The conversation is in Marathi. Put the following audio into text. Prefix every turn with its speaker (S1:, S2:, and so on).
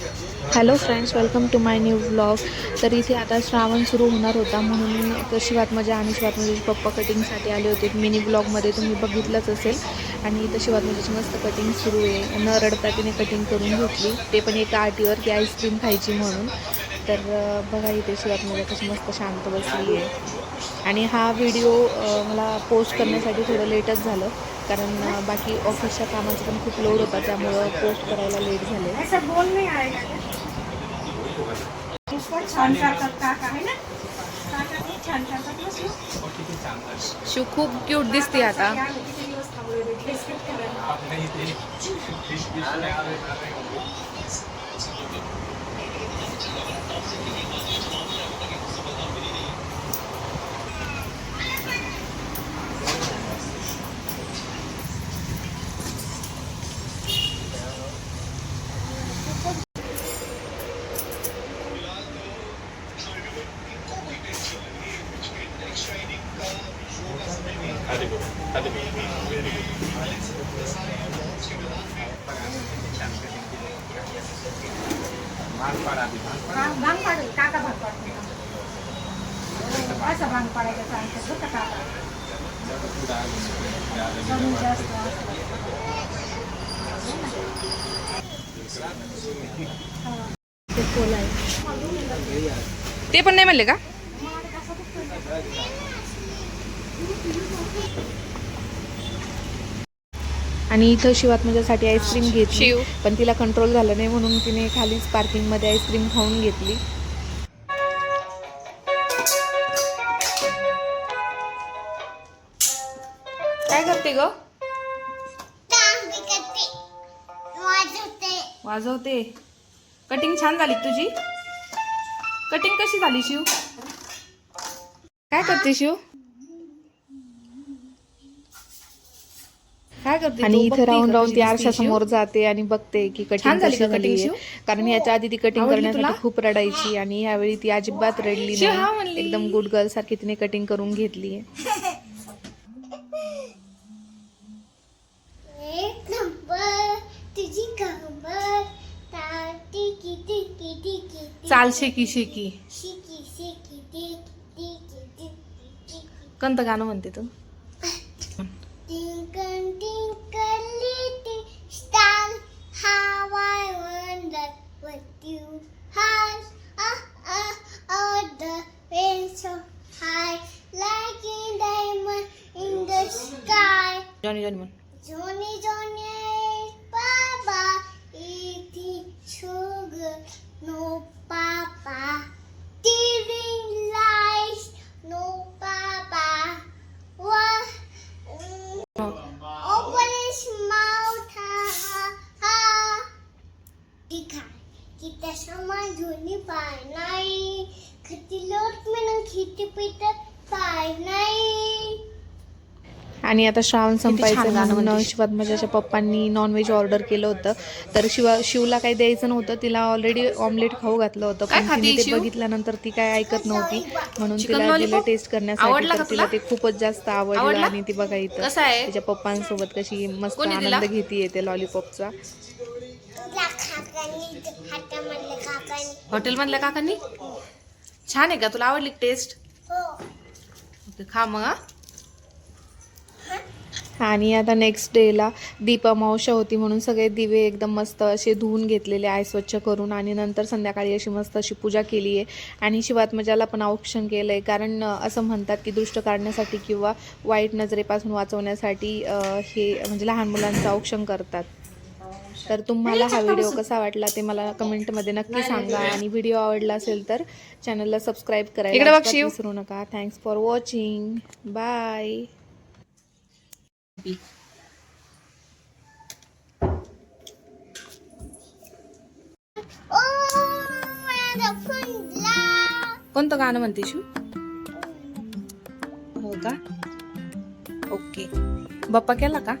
S1: Hello friends welcome to my new blog तर इथे आता श्रावण सुरू होणार होता म्हणून तर शिवात्मजा आणि शिवात्मजाचे पप्पा कटिंगसाठी आले होते. मिनी ब्लॉगमध्ये तुम्ही बघितलंच असेल. आणि इथं शिवात्मजाची मस्त कटिंग सुरू आहे. न रडता तिने कटिंग करून घेतली. ते पण एका आटीवर ती आईस्क्रीम खायची म्हणून. तर बघा इथे शिवात शिवात्मजा कशी मस्त शांत बसली आहे. आणि हा व्हिडिओ मला पोस्ट करण्यासाठी थोडं लेटच झालं. कारण बाकी ऑफिसच्या कामाचा पण खूप लोड होता त्यामुळं पोस्ट करायला लेट झाले.
S2: ऐसा बोल नहीं आएगा क्या? भाँग पाडेल काका भाँग पाडतो असं भाँग पाडायचं सांगतात बरं काका कमी जास्त
S1: ते पण नाही म्हणले का? आणि इथं शिवात्मजासाठी आईस्क्रीम घेतली पण तिला कंट्रोल झालं नाही म्हणून तिने खालीच पार्किंगमध्ये आईस्क्रीम खाऊन घेतली. काय करते ग? वाजवते. कटिंग छान झाली तुझी? कटिंग कशी झाली शिव? काय करते शिव? काय करते आणि इथे राहून राहून ती आरशा समोर जाते आणि बघते की कटिंग कशी झाली कारण याच्या आधी ती कटिंग करण्यासाठी खूप रडायची आणि यावेळी ती अजिबात रडली नाही. एकदम गुड गर्ल सारखी तिने कटिंग करून घेतली.
S3: एक नंबर तुझी कंबर ताटी किती किती किती
S1: चाल शेकी शेकी. कोणतं गाणं म्हणते तू? জনি জনি
S3: মন জনি জনি বাবা ইতি sugar no papa টিভিং light no papa ওয়া open his mouth ha ha দিখা kita sama ধনি পায় নাই খেতে লোট মেনন খেতে পেতে পায় নাই
S1: आणि आता श्रावण संपायचं म्हणून शिवात्मजाच्या पप्पांनी नॉनव्हेज ऑर्डर केलं होतं. तर शिवा शिवला काही द्यायचं नव्हतं. तिला ऑलरेडी ऑमलेट खाऊ घातलं होतं. पण तिने ते बघितल्यानंतर ती काय ऐकत नव्हती. म्हणून तिला दिलं टेस्ट करण्यासाठी. तर तिला ते खूपच जास्त आवडलं आणि ती बघा इथं तिच्या पप्पांसोबत कशी मस्त आनंद घेते ते लॉलीपॉपचा
S3: तुला काकांनी हातामधल्या काकांनी
S1: हॉटेल मधल्या काकांनी? छान आहे का? तुला आवडली टेस्ट
S3: हो.
S1: खा मग आणि आता नेक्स्ट डेला दीपमावशा होती म्हणून सगळे दिवे एकदम मस्त असे धुवून घेतलेले आहे स्वच्छ करून. आणि नंतर संध्याकाळी अशी मस्त अशी पूजा केली आहे. आणि शिवात्मजाला पण औक्षण केलं आहे कारण असं म्हणतात की दृष्ट काढण्यासाठी किंवा वाईट नजरेपासून वाचवण्यासाठी हे म्हणजे लहान मुलांचं औक्षण करतात. तर तुम्हाला हा व्हिडिओ कसा वाटला ते मला कमेंटमध्ये नक्की सांगा. आणि व्हिडिओ आवडला असेल तर चॅनलला सबस्क्राईब करायला विसरू नका. थँक्स फॉर वॉचिंग बाय
S3: फुंडला
S1: कोणतं गाणं म्हणते शू हो का? ओके. बाप्पा केला का?